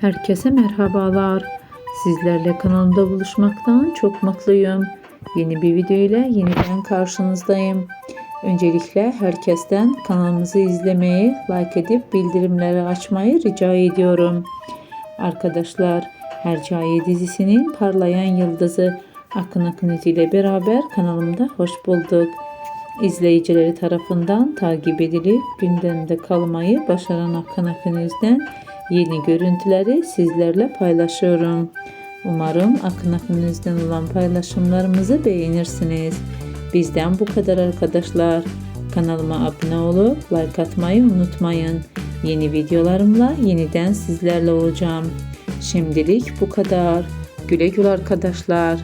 Herkese merhabalar. Sizlerle kanalımda buluşmaktan çok mutluyum. Yeni bir video ile yeniden karşınızdayım. Öncelikle herkesten kanalımızı izlemeyi, like edip bildirimleri açmayı rica ediyorum. Arkadaşlar, Hercaiye dizisinin parlayan yıldızı Akın Akınıcı ile beraber kanalımda hoş bulduk. İzleyicileri tarafından takip edilip gündemde kalmayı başaran Akın Akınıcı'dan yeni görüntüleri sizlerle paylaşıyorum. Umarım Akın Akınıcı'dan olan paylaşımlarımızı beğenirsiniz. Bizden bu kadar arkadaşlar. Kanalıma abone olup like atmayı unutmayın. Yeni videolarımla yeniden sizlerle olacağım. Şimdilik bu kadar. Güle güle arkadaşlar.